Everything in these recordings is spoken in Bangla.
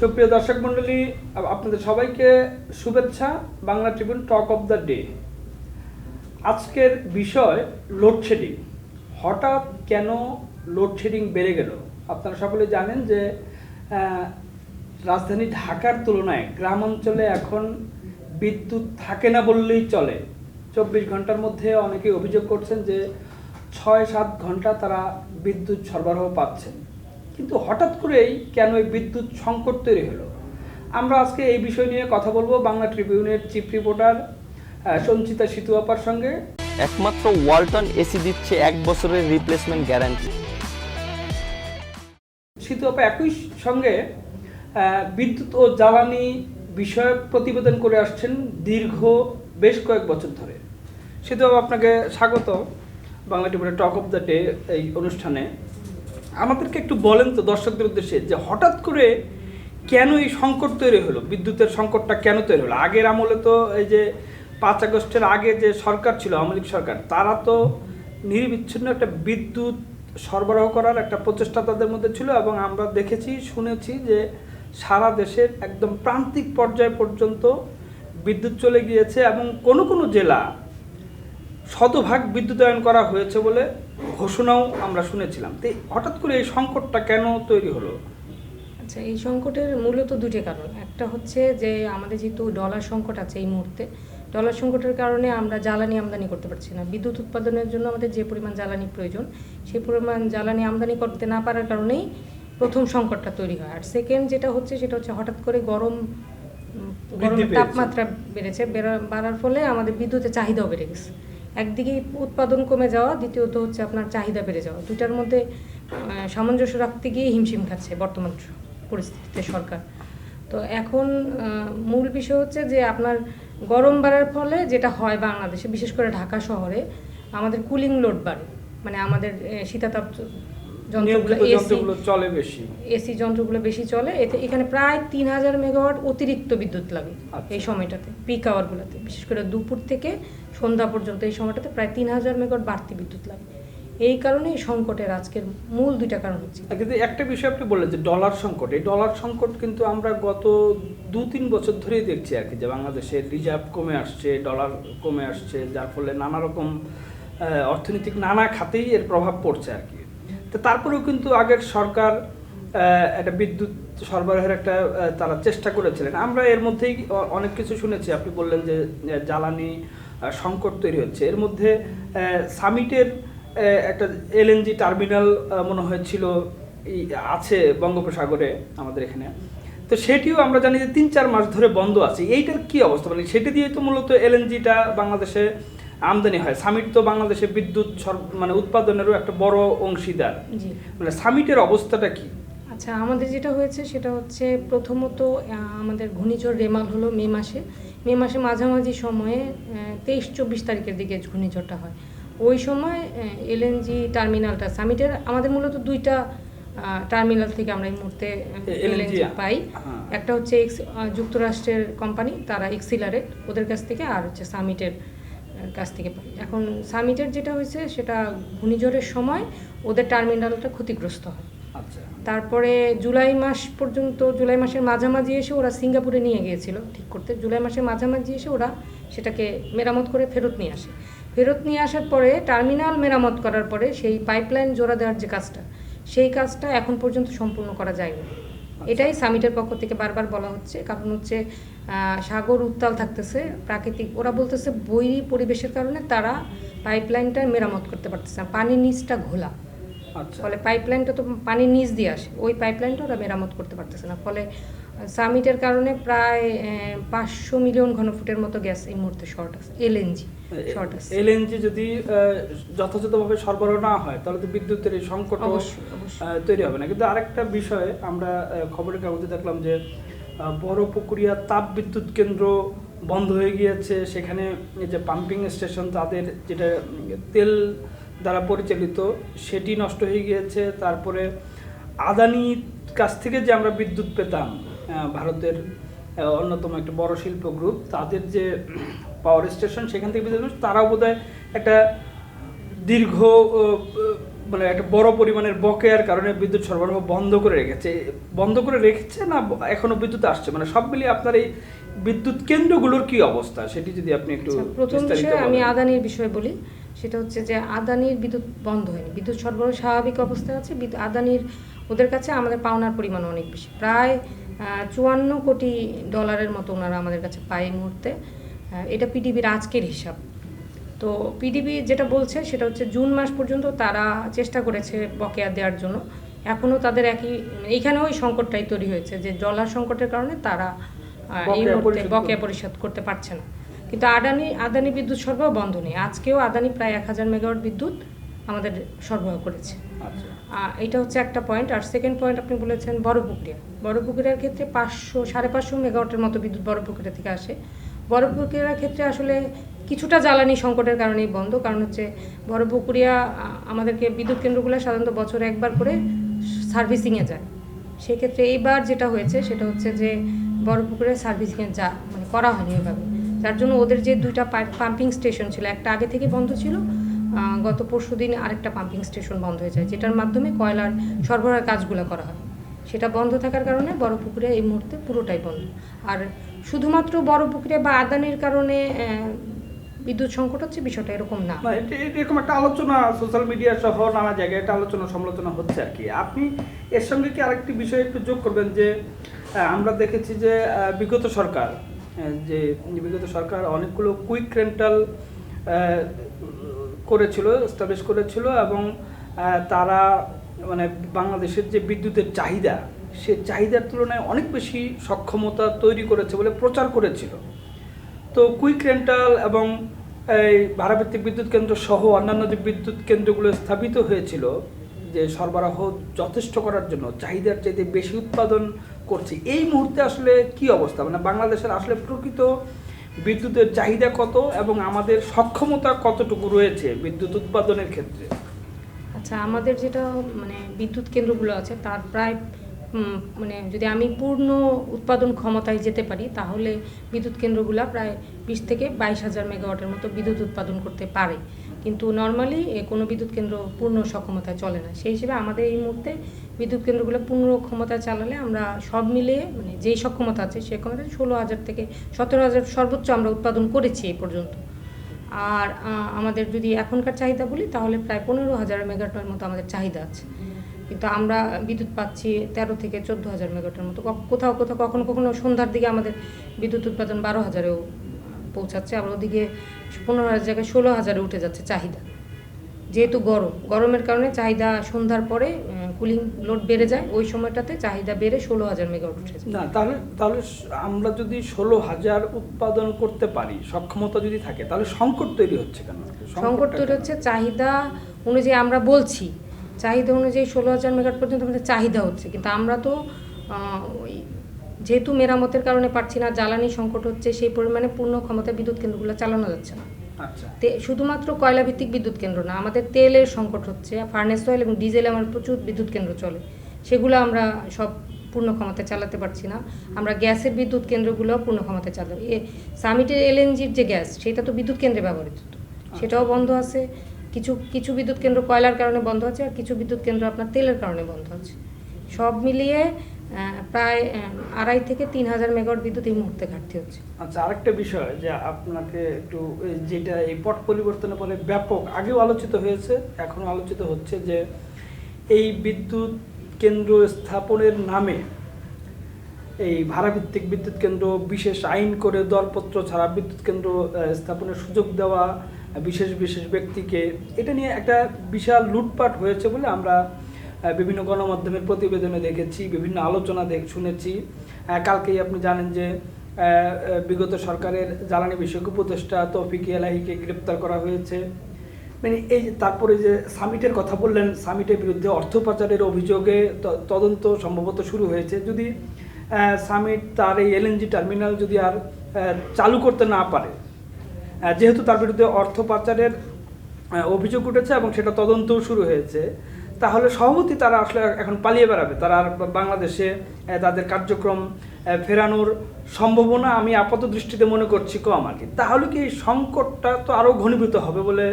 সুপ্রিয় দর্শক মণ্ডলী আপনাদের সবাইকে শুভেচ্ছা, Bangla Tribune talk of the day. আজকের বিষয় লোডশেডিং। হঠাৎ কেন লোডশেডিং বেড়ে গেল? আপনারা সকলে জানেন যে রাজধানী ঢাকার তুলনায় গ্রাম অঞ্চলে এখন বিদ্যুৎ থাকে না বললেই চলে। চব্বিশ ঘণ্টার মধ্যে অনেকে অভিযোগ করছেন যে, ছয় সাত ঘণ্টা তারা বিদ্যুৎ সরবরাহ পাচ্ছেন কিন্তু হঠাৎ করেই কেন এই বিদ্যুৎ সংকট তৈরি হলো? আমরা আজকে এই বিষয় নিয়ে কথা বলব বাংলা ট্রিবিউনের চিফ রিপোর্টার সঞ্চিতা সিতু আপার সঙ্গে। একমাত্র ওয়ালটন এসি দিচ্ছে এক বছরের রিপ্লেসমেন্ট গ্যারান্টি সিতু আপা একই সঙ্গে বিদ্যুৎ ও জ্বালানি বিষয়ক প্রতিবেদন করে আসছেন দীর্ঘ বেশ কয়েক বছর ধরে। সিতু আপা আপনাকে স্বাগত বাংলা টিভির টক অফ দ্য ডে এই অনুষ্ঠানে। আমাদেরকে একটু বলেন তো দর্শকদের উদ্দেশ্যে যে হঠাৎ করে কেন এই সংকট তৈরি হলো? বিদ্যুতের সংকটটা কেন তৈরি হলো? আগের আমলে তো এই যে পাঁচ আগস্টের আগে যে সরকার ছিল, আওয়ামী সরকার, তারা তো নিরবিচ্ছিন্ন একটা বিদ্যুৎ সরবরাহ করার একটা প্রচেষ্টা তাদের মধ্যে ছিল এবং আমরা দেখেছি, শুনেছি যে সারা দেশের একদম প্রান্তিক পর্যায় পর্যন্ত বিদ্যুৎ চলে গিয়েছে এবং কোনো কোনো জেলা শতভাগ বিদ্যুতায়ন করা হয়েছে বলে ঘোষণাও আমরা শুনেছিলাম। তো হঠাৎ করে এই সংকটটা কেন তৈরি হলো? আচ্ছা এই সংকটের মূলত দুটি কারণ। একটা হচ্ছে যে আমাদের যেহেতু ডলার সংকট আছে এই মুহূর্তে ডলার সংকটের কারণে আমরা জ্বালানি আমদানি করতে পারছি না। বিদ্যুৎ উৎপাদনের জন্য আমাদের যে পরিমাণ জ্বালানি প্রয়োজন সেই পরিমাণ জ্বালানি আমদানি করতে না পারার কারণেই প্রথম সংকটটা তৈরি হয়। আর সেকেন্ড যেটা হচ্ছে সেটা হচ্ছে হঠাৎ করে গরম গরমের তাপমাত্রা বেড়েছে বেড়া- বাড়ার ফলে আমাদের বিদ্যুতের চাহিদাও বেড়ে গেছে। একদিকে উৎপাদন কমে যাওয়া, দ্বিতীয়ত হচ্ছে আপনার চাহিদা বেড়ে যাওয়া। দুইটার মধ্যে সামঞ্জস্য রাখতে গিয়ে হিমশিম খাচ্ছে বর্তমান পরিস্থিতিতে সরকার। তো এখন মূল বিষয় হচ্ছে যে আপনার গরম বাড়ার ফলে যেটা হয় বাংলাদেশে, বিশেষ করে ঢাকা শহরে, আমাদের কুলিং লোড বাড়ে। মানে আমাদের শীতাতপ শীতাতাপ যন্ত্রগুলো যন্ত্রগুলো চলে বেশি। এসি যন্ত্রগুলো বেশি চলে। এতে এখানে প্রায় তিন হাজার মেগাওয়াট অতিরিক্ত বিদ্যুৎ লাগে আচ্ছা। এই সময়টাতে পিক আওয়ারগুলোতে বিশেষ করে দুপুর থেকে সন্ধ্যা পর্যন্ত এই সময়টাতে প্রায় তিন হাজার মেগাওয়াট বাড়তি বিদ্যুৎ লাগে। এই কারণে সংকটের আজকের মূল দুইটা কারণ হচ্ছে। কিন্তু একটা বিষয় আপনি বললেন যে ডলার সংকট। এই ডলার সংকট কিন্তু আমরা গত দু তিন বছর ধরেই দেখছি আর কি যে বাংলাদেশের রিজার্ভ কমে আসছে ডলার কমে আসছে যার ফলে নানা রকম অর্থনৈতিক নানা খাতেই এর প্রভাব পড়ছে আর কি। তো তারপরেও কিন্তু আগের সরকার একটা বিদ্যুৎ সরবরাহের একটা তারা চেষ্টা করেছিলেন। আমরা এর মধ্যেই অনেক কিছু শুনেছি। আপনি বললেন যে জ্বালানি সংকট তৈরি হচ্ছে। এর মধ্যে সামিটের একটা এলএনজি টার্মিনাল মনে হয়েছিল আছে বঙ্গোপসাগরে আমাদের এখানে। তো সেটিও আমরা জানি যে তিন চার মাস ধরে বন্ধ আছে। এইটার কি অবস্থা? মানে সেটি দিয়ে তো মূলত এলএনজিটা বাংলাদেশে আমদানি হয়। সামিট তো বাংলাদেশে বিদ্যুৎ মানে উৎপাদনেরও একটা বড় অংশীদার। মানে সামিটের অবস্থাটা কি? আচ্ছা আমাদের যেটা হয়েছে সেটা হচ্ছে প্রথমত আমাদের ঘূর্ণিঝড় রেমাল হলো মে মাসে। মে মাসে মাঝামাঝি সময়ে তেইশ চব্বিশ তারিখের দিকে ঘূর্ণিঝড়টা হয়। ওই সময় এলএনজি টার্মিনালটা সামিটের আমাদের মূলত দুইটা টার্মিনাল থেকে আমরা এই মুহূর্তে এলএনজি পাই। হ্যাঁ। একটা হচ্ছে এক্স যুক্তরাষ্ট্রের কোম্পানি তারা এক্সিলারেট ওদের কাছ থেকে আর হচ্ছে সামিটের কাছ থেকে। পাই এখন সামিটের যেটা হয়েছে সেটা ঘূর্ণিঝড়ের সময় ওদের টার্মিনালটা ক্ষতিগ্রস্ত হয়। আচ্ছা। তারপরে জুলাই মাস পর্যন্ত জুলাই মাসের মাঝামাঝি এসে ওরা সিঙ্গাপুরে নিয়ে গিয়েছিল ঠিক করতে। জুলাই মাসের মাঝামাঝি এসে ওরা সেটাকে মেরামত করে ফেরত নিয়ে আসে। ফেরত নিয়ে আসার পরে টার্মিনাল মেরামত করার পরে সেই পাইপলাইন জোড়া দেওয়ার যে কাজটা সেই কাজটা এখন পর্যন্ত সম্পূর্ণ করা যায়নি। এটাই সামিটের পক্ষ থেকে বারবার বলা হচ্ছে। কারণ হচ্ছে সাগর উত্তাল থাকতেছে প্রাকৃতিক ওরা বলতেছে বৈরী পরিবেশের কারণে তারা পাইপলাইনটা মেরামত করতে পারতেছে না পানির নিচটা ঘোলা। আচ্ছা। ফলে পাইপলাইনটা তো পানির নিচ দিয়ে আসে ওই পাইপলাইনটা ওরা মেরামত করতে পারতেছে না। ফলে সামিটের কারণে প্রায় পাঁচশো মিলিয়ন ঘনফুটের মতো গ্যাস এই মুহূর্তে শর্ট আছে এলএনজি শর্ট আছে। এলএনজি যদি যথাযথভাবে সরবরাহ না হয় তাহলে তো বিদ্যুতের এই সংকট। তৈরি হবে না। কিন্তু আরেকটা বিষয় আমরা খবরের কাগজে দেখলাম যে বড় পুকুরিয়া তাপ বিদ্যুৎ কেন্দ্র বন্ধ হয়ে গিয়েছে। সেখানে যে পাম্পিং স্টেশন তাদের যেটা, তেল দ্বারা পরিচালিত, সেটি নষ্ট হয়ে গিয়েছে। তারপরে আদানির কাছ থেকে যে আমরা বিদ্যুৎ পেতাম ভারতের অন্যতম একটা বড় শিল্প গ্রুপ তাদের যে পাওয়ার স্টেশন সেখান থেকে বিদ্যুৎ, তারাও বোধহয় একটা দীর্ঘ মানে একটা বড় পরিমাণের বকেয়ার কারণে বিদ্যুৎ সরবরাহ বন্ধ করে রেখেছে। বন্ধ করে রেখেছে না এখনও বিদ্যুৎ আসছে? মানে সব মিলিয়ে আপনার এই বিদ্যুৎ কেন্দ্রগুলোর কি অবস্থা? সেটি যদি আপনি একটু আচ্ছা, প্রথম বিষয়ে আমি আদানির বিষয়ে বলি। সেটা হচ্ছে যে আদানির বিদ্যুৎ বন্ধ হয়নি। বিদ্যুৎ সরবরাহ স্বাভাবিক অবস্থায় আছে। বিদ্যুৎ- আদানির ওদের কাছে আমাদের পাওনার পরিমাণ অনেক বেশি। প্রায় চুয়ান্ন কোটি ডলারের মতো ওনারা আমাদের কাছে পায় এই মুহূর্তে। এটা পিডিবির আজকের হিসাব। তো পিডিবি যেটা বলছে সেটা হচ্ছে জুন মাস পর্যন্ত তারা চেষ্টা করেছে বকেয়া দেওয়ার জন্য। এখনও তাদের একই এইখানেও ওই সংকটটাই তৈরি হয়েছে যে ডলার সংকটের কারণে তারা এই মুহূর্তে বকেয়া পরিশোধ করতে পারছে না। কিন্তু আদানি আদানি বিদ্যুৎ সরবরাহ বন্ধ নেই। আজকেও আদানি প্রায় এক হাজার মেগাওয়াট বিদ্যুৎ আমাদের সরবরাহ করেছে। আচ্ছা। এটা হচ্ছে একটা পয়েন্ট। আর সেকেন্ড পয়েন্ট আপনি বলেছেন বড় পুকুরিয়া বড় পুকুরিয়ার ক্ষেত্রে পাঁচশো সাড়ে পাঁচশো মেগাওয়াটের মতো বিদ্যুৎ বড় পুকুরিয়া থেকে আসে। বড় পুকুরিয়ার ক্ষেত্রে আসলে কিছুটা জ্বালানি সংকটের কারণেই বন্ধ। কারণ হচ্ছে বড় পুকুরিয়া আমাদেরকে বিদ্যুৎ কেন্দ্রগুলো সাধারণত বছরে একবার করে সার্ভিসিংয়ে যায়। সেক্ষেত্রে এইবার যেটা হয়েছে সেটা হচ্ছে যে বড় পুকুরে সার্ভিসিংয়ে যা মানে করা হয়নি ওইভাবে। যার জন্য ওদের যে দুইটা পাম্পিং স্টেশন ছিল, একটা আগে থেকে বন্ধ ছিল গত পরশু দিন আরেকটা পাম্পিং স্টেশন বন্ধ হয়ে যায়, যেটার মাধ্যমে কয়লার সরবরাহের কাজগুলো করা হয়। সেটা বন্ধ থাকার কারণে বড় পুকুরে এই মুহূর্তে পুরোটাই বন্ধ। আর শুধুমাত্র বড় পুকুরে বা আদানির কারণে বিদ্যুৎ সংকট হচ্ছে, বিষয়টা এরকম না। এরকম একটা আলোচনা সোশ্যাল মিডিয়া সহ নানা জায়গায় একটা আলোচনা সমালোচনা হচ্ছে আর কি। আপনি এর সঙ্গে কি আরেকটি বিষয় একটু যোগ করবেন যে আমরা দেখেছি যে বিগত সরকার যে বিগত সরকার অনেকগুলো কুইক রেন্টাল করেছিল স্টাবলিশ করেছিল এবং তারা মানে বাংলাদেশের যে বিদ্যুতের চাহিদা, সে চাহিদার তুলনায় অনেক বেশি সক্ষমতা তৈরি করেছে বলে প্রচার করেছিল। তো কুইক রেন্টাল এবং এই ভাড়াভিত্তিক বিদ্যুৎ কেন্দ্র সহ অন্যান্য যে বিদ্যুৎ কেন্দ্রগুলো স্থাপিত হয়েছিল, যে সরবরাহ যথেষ্ট করার জন্য, চাহিদার চাইতে বেশি উৎপাদন করছে, এই মুহূর্তে আসলে কি অবস্থা? মানে বাংলাদেশের আসলে প্রকৃত বিদ্যুতের চাহিদা কত এবং আমাদের সক্ষমতা কতটুকু রয়েছে বিদ্যুৎ উৎপাদনের ক্ষেত্রে? আচ্ছা আমাদের যেটা মানে বিদ্যুৎ কেন্দ্রগুলো আছে, তার প্রায় মানে যদি আমি পূর্ণ উৎপাদন ক্ষমতায় যেতে পারি, তাহলে বিদ্যুৎ কেন্দ্রগুলো প্রায় বিশ থেকে বাইশ হাজার মেগাওয়াটের মতো বিদ্যুৎ উৎপাদন করতে পারে। কিন্তু নর্মালি কোনো বিদ্যুৎ কেন্দ্র পূর্ণ সক্ষমতায় চলে না। সেই হিসেবে আমাদের এই মুহূর্তে বিদ্যুৎ কেন্দ্রগুলো পূর্ণ ক্ষমতায় চালালে আমরা সব মিলিয়ে মানে যেই সক্ষমতা আছে সেই ক্ষমতা ষোলো হাজার থেকে সতেরো হাজার সর্বোচ্চ আমরা উৎপাদন করেছি এই পর্যন্ত। আর আমাদের যদি এখনকার চাহিদা বলি, তাহলে প্রায় পনেরো হাজার মেগাটনের মতো আমাদের চাহিদা আছে। কিন্তু আমরা বিদ্যুৎ পাচ্ছি তেরো থেকে চোদ্দ হাজার মেগাটনের মতো। কোথাও কোথাও কখনো কখনো সন্ধ্যার দিকে আমাদের বিদ্যুৎ উৎপাদন বারো হাজারেও পৌঁছাচ্ছে। আবার ওদিকে পনেরো হাজার জায়গায় ষোলো হাজারে উঠে যাচ্ছে চাহিদা। যেহেতু গরম গরমের কারণে চাহিদা সন্ধ্যার পরে কুলিং লোড বেড়ে যায়। ওই সময়টাতে চাহিদা বেড়ে ষোলো হাজার মেগাওয়াট উঠে যায়। না তাহলে তাহলে আমরা যদি ষোলো হাজার উৎপাদন করতে পারি সক্ষমতা যদি থাকে তাহলে সংকট তৈরি হচ্ছে কেন? সংকট তৈরি হচ্ছে চাহিদা অনুযায়ী আমরা বলছি চাহিদা অনুযায়ী ষোলো হাজার মেগাট পর্যন্ত আমাদের চাহিদা হচ্ছে। কিন্তু আমরা তো ওই যেহেতু মেরামতের কারণে পারছি না জ্বালানি সংকট হচ্ছে সেই পরিমাণে পূর্ণ ক্ষমতা বিদ্যুৎ কেন্দ্রগুলো চালানো যাচ্ছে না। আচ্ছা। তে- শুধুমাত্র কয়লা ভিত্তিক বিদ্যুৎ কেন্দ্র না আমাদের তেলের সংকট হচ্ছে ফার্নেস অয়েল এবং ডিজেল আমার প্রচুর বিদ্যুৎ কেন্দ্র চলে। সেগুলো আমরা সব পূর্ণ ক্ষমতায় চালাতে পারছি না। আমরা গ্যাসের বিদ্যুৎ কেন্দ্রগুলো পূর্ণ ক্ষমতায় চালাবো। এ সামিটের এলএনজির যে গ্যাস সেটা তো বিদ্যুৎ কেন্দ্রে ব্যবহৃত। সেটাও বন্ধ আছে। কিছু কিছু বিদ্যুৎ কেন্দ্র কয়লার কারণে বন্ধ আছে আর কিছু বিদ্যুৎ কেন্দ্র আপনার তেলের কারণে বন্ধ আছে। সব মিলিয়ে প্রায় আড়াই থেকে তিন হাজার মেগাওয়াট বিদ্যুৎ এই মুহূর্তে ঘাটতি হচ্ছে। আচ্ছা আরেকটা বিষয় যে আপনাকে একটু যেটা এই পট পরিবর্তনের পরে ব্যাপক আগেও আলোচিত হয়েছে, এখনও আলোচিত হচ্ছে যে এই বিদ্যুৎ কেন্দ্র স্থাপনের নামে এই ভাড়াভিত্তিক বিদ্যুৎ কেন্দ্র, বিশেষ আইন করে দরপত্র ছাড়া বিদ্যুৎ কেন্দ্র স্থাপনের সুযোগ দেওয়া বিশেষ বিশেষ ব্যক্তিকে। এটা নিয়ে একটা বিশাল লুটপাট হয়েছে বলে আমরা বিভিন্ন গণমাধ্যমের প্রতিবেদনে দেখেছি, বিভিন্ন আলোচনা দেখ শুনেছি। কালকেই আপনি জানেন যে বিগত সরকারের জ্বালানি বিষয়ক উপদেষ্টা তৌফিক এলাহিকে গ্রেপ্তার করা হয়েছে। মানে এই তারপরে যে সামিটের কথা বললেন, সামিটের বিরুদ্ধে অর্থ পাচারের অভিযোগে তদন্ত সম্ভবত শুরু হয়েছে। যদি সামিট তার এই এলএনজি টার্মিনাল যদি আর চালু করতে না পারে যেহেতু তার বিরুদ্ধে অর্থ পাচারের অভিযোগ উঠেছে এবং সেটা তদন্তও শুরু হয়েছে, তাহলে সভাপতি তারা আসলে এখন পালিয়ে বেড়াবে। তারা বাংলাদেশে তাদের কার্যক্রম ফেরানোর সম্ভাবনা আমি আপাত দৃষ্টিতে মনে করছি কম আর কি। তাহলে কি এই সংকটটা তো আরও ঘনীভূত হবে বলে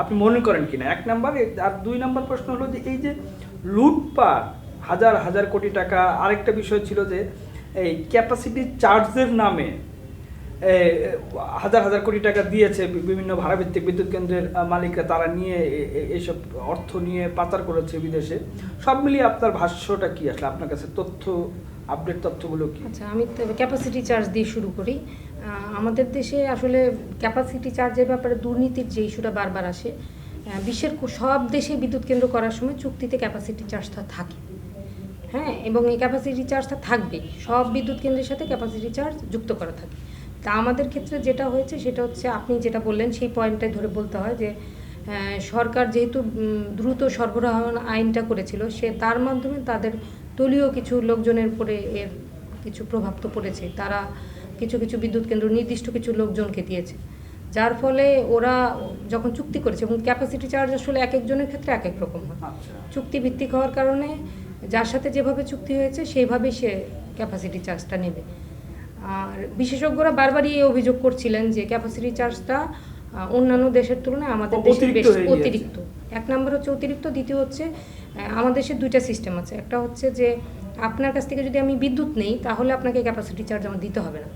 আপনি মনে করেন কিনা? এক নাম্বার আর দুই নাম্বার প্রশ্ন হলো যে এই যে লুটপাট, হাজার হাজার কোটি টাকা, আরেকটা বিষয় ছিল যে এই ক্যাপাসিটি চার্জের নামে হাজার হাজার কোটি টাকা দিয়েছে বিভিন্ন ভাড়াভিত্তিক বিদ্যুৎ কেন্দ্রের মালিকরা তারা নিয়ে এ- এ- এইসব অর্থ নিয়ে পাচার করেছে বিদেশে। সব মিলিয়ে আপনার ভাষ্যটা কি আসলে? আপনার কাছে তথ্য আপডেট তথ্যগুলো কি? আচ্ছা আমি ক্যাপাসিটি চার্জ দিয়ে শুরু করি। আমাদের দেশে আসলে ক্যাপাসিটি চার্জের ব্যাপারে দুর্নীতির যে ইস্যুটা বারবার আসে বিশ্বের সব দেশে বিদ্যুৎ কেন্দ্র করার সময় চুক্তিতে ক্যাপাসিটি চার্জটা থাকে। হ্যাঁ এবং এই ক্যাপাসিটি চার্জটা থাকবে সব বিদ্যুৎ কেন্দ্রের সাথে ক্যাপাসিটি চার্জ যুক্ত করা থাকে। তা আমাদের ক্ষেত্রে যেটা হয়েছে সেটা হচ্ছে আপনি যেটা বললেন সেই পয়েন্টটাই ধরে বলতে হয় যে সরকার যেহেতু দ্রুত সরবরাহ আইনটা করেছিল সে তার মাধ্যমে তাদের দলীয় কিছু লোকজনের উপরে এর কিছু প্রভাব তো পড়েছে। তারা কিছু কিছু বিদ্যুৎ কেন্দ্র নির্দিষ্ট কিছু লোকজনকে দিয়েছে। যার ফলে ওরা যখন চুক্তি করেছে এবং ক্যাপাসিটি চার্জ আসলে এক একজনের ক্ষেত্রে এক এক রকম হয়। আচ্ছা। চুক্তি ভিত্তিক হওয়ার কারণে যার সাথে যেভাবে চুক্তি হয়েছে সেইভাবে সে ক্যাপাসিটি চার্জটা নেবে। আর বিশেষজ্ঞরা বারবারই এই অভিযোগ করছিলেন যে ক্যাপাসিটি চার্জটা অন্যান্য দেশের তুলনায় আমাদের দেশে বেশি অতিরিক্ত। এক নম্বর হচ্ছে অতিরিক্ত দ্বিতীয় হচ্ছে আমাদের দেশে দুইটা সিস্টেম আছে। একটা হচ্ছে যে আপনার কাছ থেকে যদি আমি বিদ্যুৎ নেই তাহলে আপনাকে ক্যাপাসিটি চার্জ আমার দিতে হবে না।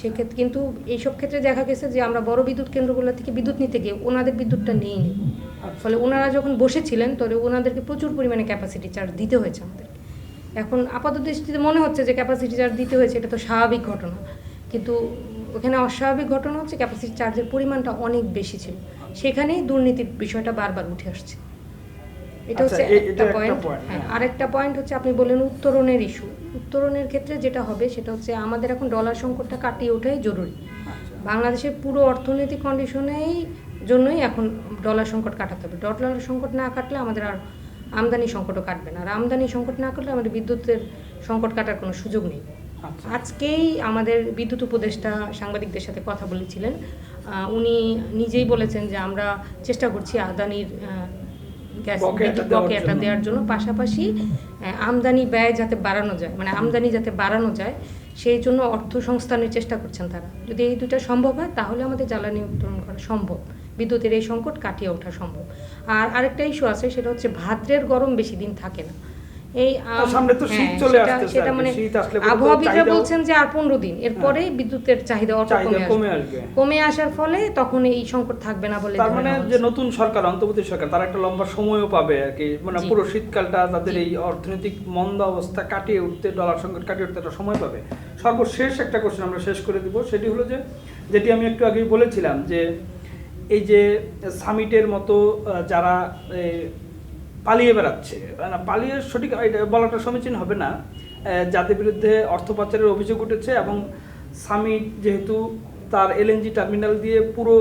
সেক্ষেত্রে কিন্তু এইসব ক্ষেত্রে দেখা গেছে যে আমরা বড় বিদ্যুৎ কেন্দ্রগুলো থেকে বিদ্যুৎ নিতে গিয়ে ওনাদের বিদ্যুৎটা নেই নি ফলে ওনারা যখন বসেছিলেন তবে ওনাদেরকে প্রচুর পরিমাণে ক্যাপাসিটি চার্জ দিতে হয়েছে আমাদের। এখন আপাত দৃষ্টিতে মনে হচ্ছে যে ক্যাপাসিটি চার্জ দিতে হয়েছে এটা তো স্বাভাবিক ঘটনা। কিন্তু ওখানে অস্বাভাবিক ঘটনা হচ্ছে ক্যাপাসিটি চার্জের পরিমাণটা অনেক বেশি ছিল। সেখানেই দুর্নীতির বিষয়টা বারবার উঠে আসছে। এটা আচ্ছা, হচ্ছে একটা পয়েন্ট হ্যাঁ হ্যাঁ। আরেকটা পয়েন্ট হচ্ছে আপনি বললেন উত্তরণের ইস্যু উত্তরণের ক্ষেত্রে যেটা হবে সেটা হচ্ছে আমাদের এখন ডলার সংকটটা কাটিয়ে ওঠাই জরুরি। আচ্ছা। বাংলাদেশের পুরো অর্থনৈতিক কন্ডিশনেই জন্যই এখন ডলার সংকট কাটাতে হবে। ডলার সংকট না কাটলে আমাদের আর আমদানি সংকটও কাটবে না। আর আমদানি সংকট না কাটলে আমাদের বিদ্যুতের সংকট কাটার কোনো সুযোগ নেই। আচ্ছা। আজকেই আমাদের বিদ্যুৎ উপদেষ্টা সাংবাদিকদের সাথে কথা বলেছিলেন। উনি নিজেই বলেছেন যে আমরা চেষ্টা করছি আদানির গ্যাস বিদ্যুৎ বকেয়াটা। দেওয়ার জন্য। পাশাপাশি আমদানি ব্যয় যাতে বাড়ানো যায় মানে আমদানি যাতে বাড়ানো যায় সেই জন্য অর্থ সংস্থানের চেষ্টা করছেন তারা। যদি এই দুটা সম্ভব হয় তাহলে আমাদের জ্বালানি উত্তোলন করা সম্ভব। বিদ্যুতের এই সংকট কাটিয়ে ওঠা সম্ভব। আর আরেকটা ইস্যু আছে সেটা হচ্ছে ভাদ্রের গরম বেশি দিন থাকে না। এই সামনে তো শীত হ্যাঁ, চলে সেটা- সেটা মানে আবহাওয়াবিদরা বলছেন যে আর পনেরো দিন। এরপরে বিদ্যুতের চাহিদা অটো কমে আসবে। কমে আসার ফলে তখন এই সংকট থাকবে না বলে তার মানে যে নতুন সরকার অন্তর্বর্তী সরকার তারা একটা লম্বা সময়ও পাবে আর কি। মানে পুরো শীতকালটা তাদের এই অর্থনৈতিক মন্দ অবস্থা কাটিয়ে উঠতে ডলার সংকট কাটিয়ে উঠতে একটা সময় পাবে। সর্বশেষ একটা কোশ্চেন আমরা শেষ করে দিব। সেটি হলো যে যেটি আমি একটু আগেই বলেছিলাম যে এই যে সামিটের মতো যারা পালিয়ে বেড়াচ্ছে পালিয়ে সঠিক এটা বলাটা সমীচীন হবে না। যাদের বিরুদ্ধে অর্থ পাচারের অভিযোগ উঠেছে এবং সামিট যেহেতু তার এলএনজি টার্মিনাল দিয়ে পুরো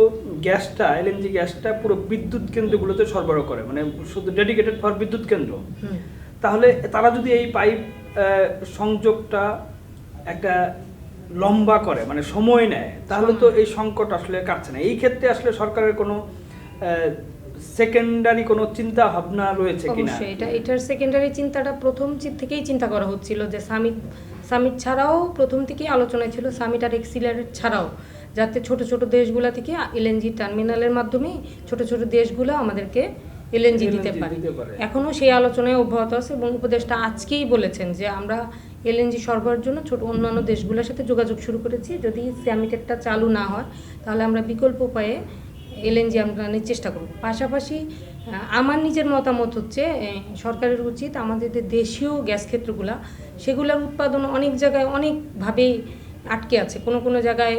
গ্যাসটা এলএনজি গ্যাসটা পুরো বিদ্যুৎ কেন্দ্রগুলোতে সরবরাহ করে মানে শুধু ডেডিকেটেড ফর বিদ্যুৎ কেন্দ্র। তাহলে তারা যদি এই পাইপ সংযোগটা একটা লম্বা করে মানে সময় নেয় তাহলে তো এই সংকট আসলে কাটছে না। এই ক্ষেত্রে আসলে সরকারের কোনো সেকেন্ডারি কোনো চিন্তা ভাবনা রয়েছে কিনা? অবশ্যই এটা এটার সেকেন্ডারি চিন্তাটা প্রথম থেকেই চিন্তা করা হচ্ছিল যে সামিট সামিট ছাড়াও প্রথম থেকেই আলোচনায় ছিল সামিট আর এক্সিলারেট ছাড়াও যাতে ছোট ছোট দেশগুলা থেকে এলএনজি টার্মিনালের মাধ্যমে ছোট ছোট দেশগুলো আমাদেরকে এলএনজি দিতে পারে। এখনও সেই আলোচনায় অব্যাহত আছে এবং উপদেষ্টা আজকেই বলেছেন যে আমরা এলএনজি সরবরাহের জন্য ছোট অন্যান্য দেশগুলোর সাথে যোগাযোগ শুরু করেছি। যদি স্যামিটেরটা চালু না হয়, তাহলে আমরা বিকল্প উপায়ে এলএনজি আমদানির চেষ্টা করব। পাশাপাশি আমার নিজের মতামত হচ্ছে সরকারের উচিত আমাদের যে দেশীয় গ্যাস ক্ষেত্রগুলা, সেগুলোর উৎপাদন অনেক জায়গায় অনেকভাবেই আটকে আছে। কোনো কোনো জায়গায়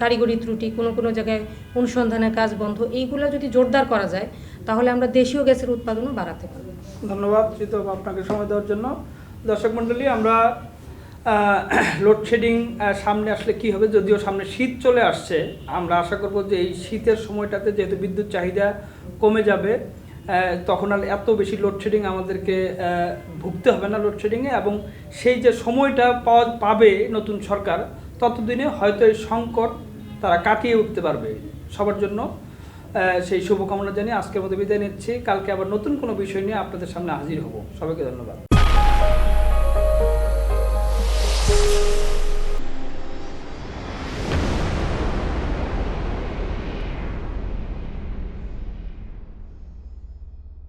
কারিগরি ত্রুটি, কোনো কোনো জায়গায় অনুসন্ধানের কাজ বন্ধ, এইগুলো যদি জোরদার করা যায়, তাহলে আমরা দেশীয় গ্যাসের উৎপাদনও বাড়াতে পারব। ধন্যবাদ আপনাকে সময় দেওয়ার জন্য। দর্শক মণ্ডলী, আমরা লোডশেডিং সামনে আসলে কি হবে? যদিও সামনে শীত চলে আসছে, আমরা আশা করব যে এই শীতের সময়টাতে যেহেতু বিদ্যুৎ চাহিদা কমে যাবে তখন আর এত বেশি লোডশেডিং আমাদেরকে ভুগতে হবে না লোডশেডিংয়ে এবং সেই যে সময়টা পাওয়া, পাবে নতুন সরকার, ততদিনে হয়তো এই সংকট তারা কাটিয়ে উঠতে পারবে। সবার জন্য সেই শুভকামনা জানিয়ে আজকের মতো বিদায় নিচ্ছি। কালকে আবার নতুন কোনো বিষয় নিয়ে আপনাদের সামনে হাজির হব। সবাইকে ধন্যবাদ।